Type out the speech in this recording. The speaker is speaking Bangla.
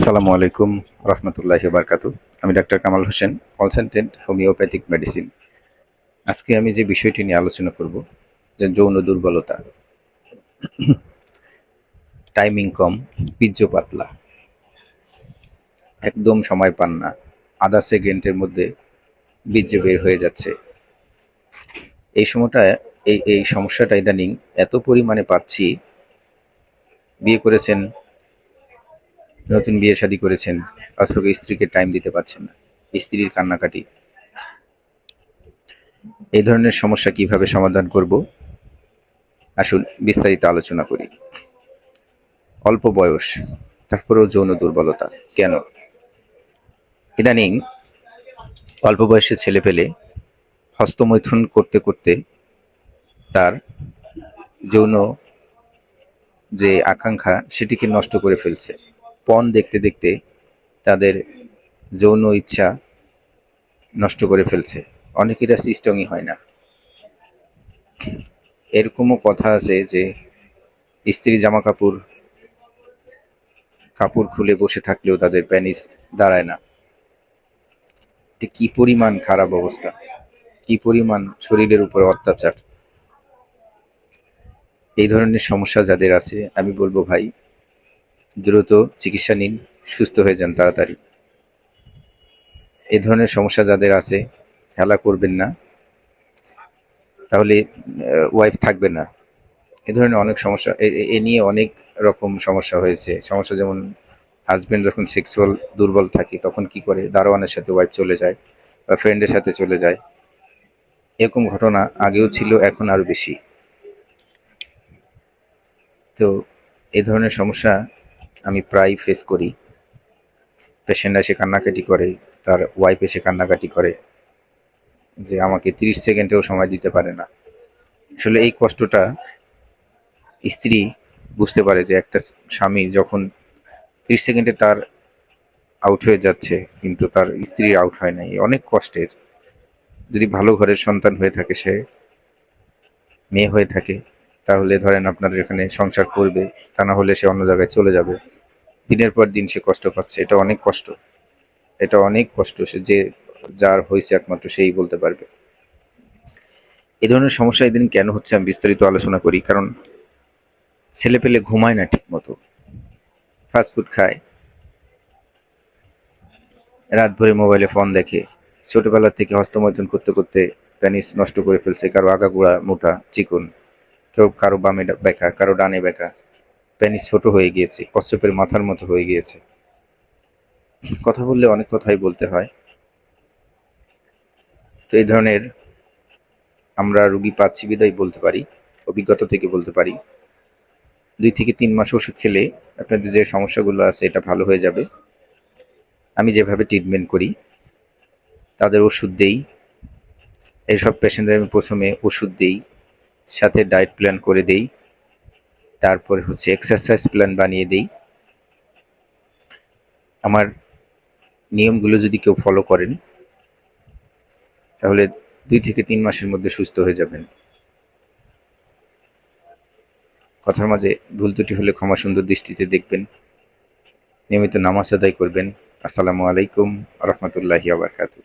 আসসালামু আলাইকুম রহমতুল্লাহি বারকাতু। আমি doctor Kamal Hossain consultant homeopathic medicine আজকে আমি যে বিষয়টি নিয়ে আলোচনা করব, যে যৌন দুর্বলতা। টাইমিং কম, বীর্য পাতলা। একদম সময় পান না। আধা সেকেন্ডের মধ্যে বীর্য বের হয়ে যাচ্ছে। এই সময়টা, এই এই সমস্যাটা ইদানিং এত পরিমাণে পাচ্ছি। বিয়ে করেছেন নতুন বিয়ে শাদী করেছেন অথবা স্ত্রীকে টাইম দিতে পারছেন না। স্ত্রীর কান্নাকাটি। এই ধরনের সমস্যা কীভাবে সমাধান করব? আসুন বিস্তারিত আলোচনা করি। অল্প বয়স, তারপরেও যৌন দুর্বলতা। কেন? ইদানিং অল্প বয়সে ছেলে পেলে হস্তমৈথুন করতে করতে তার যৌন যে আকাঙ্ক্ষা, সেটিকে নষ্ট করে ফেলছে। পণ দেখতে দেখতে তাদের যৌন ইচ্ছা নষ্ট করে ফেলছে। অনেকেরা সিস্টমই হয় না। এরকমও কথা আছে যে, স্ত্রী জামা কাপড় কাপড় খুলে বসে থাকলেও তাদের প্যানিস দাঁড়ায় না। কি পরিমাণ খারাপ অবস্থা? কি পরিমাণ শরীরের উপর অত্যাচার? এই ধরনের সমস্যা যাদের আছে, আমি বলব ভাই দ্রুত চিকিৎসা নিন, সুস্থ হয়ে যান তাড়াতাড়ি। এই ধরনের সমস্যা যাদের আছে খেলা করবেন না। তাহলে ওয়াইফ থাকবে না। এ ধরনের অনেক সমস্যা, এ- এ- এ নিয়ে অনেক রকম সমস্যা হয়েছে। সমস্যা যেমন হাজবেন্ড যখন সেক্সুয়াল দুর্বল থাকে, তখন কি করে? দারোয়ানের সাথে ওয়াইফ চলে যায় বা ফ্রেন্ডের সাথে চলে যায়। এরকম ঘটনা আগেও ছিল, এখন আরও বেশি। তো, এ ধরনের সমস্যা আমি প্রায় ফেস করি। পেশেন্ট এসে কান্নাকাটি করে, তার ওয়াইফ এসে কান্নাকাটি করে যে আমাকে তিরিশ সেকেন্ডেও সময় দিতে পারে না। আসলে এই কষ্টটা স্ত্রী বুঝতে পারে যে একটা স্বামী যখন তিরিশ সেকেন্ডে তার আউট হয়ে যাচ্ছে, কিন্তু তার স্ত্রীর আউট হয় নাই। অনেক কষ্টের। যদি ভালো ঘরের সন্তান হয়ে থাকে সে, মেয়ে হয়ে থাকে তাহলে ধরেন আপনার এখানে সংসার করবে, তা না হলে সে অন্য জায়গায় চলে যাবে। দিনের পর দিন সে কষ্ট পাচ্ছে। এটা অনেক কষ্ট। এটা অনেক কষ্ট। সে যে যার হয়েছে একমাত্র সেই বলতে পারবে। এ ধরনের সমস্যা এদিন কেন হচ্ছে আমি বিস্তারিত আলোচনা করি। কারণ ছেলে পেলে ঘুমায় না ঠিক মতো ফাস্টফুড খায়। রাত ভরে মোবাইলে ফোন দেখে। ছোটবেলা থেকে হস্তমৈথুন করতে করতে প্যানিস নষ্ট করে ফেলছে। কারও আগাগোড়া মোটা, চিকন। কেউ কারও বামে বেঁকা, কারও ডানে বেঁকা। প্যানিস ছোট হয়ে গিয়েছে, কচ্ছপের মাথার মতো হয়ে গিয়েছে। কথা বললে অনেক কথাই বলতে হয়। তো এই ধরনের আমরা রুগী পাচ্ছি বিদায় বলতে পারি, অভিজ্ঞতা থেকে বলতে পারি। দুই থেকে তিন মাস ওষুধ খেলে আপনাদের যে সমস্যাগুলো আছে, এটা ভালো হয়ে যাবে। আমি যেভাবে ট্রিটমেন্ট করি, তাদের ওষুধ দেই। এইসব পেশেন্টদের আমি প্রথমে ওষুধ দেই। সাথে ডায়েট প্ল্যান করে দেই। তারপরে হচ্ছে এক্সারসাইজ প্ল্যান বানিয়ে দেই। আমার নিয়মগুলো যদি কেউ ফলো করেন, তাহলে দুই থেকে তিন মাসের মধ্যে সুস্থ হয়ে যাবেন। কথার মাঝে ভুল ত্রুটি হলে ক্ষমা সুন্দর দৃষ্টিতে দেখবেন। নিয়মিত নামাজ আদায় করবেন। আসসালামু আলাইকুম রহমতুল্লাহি আবরকাতু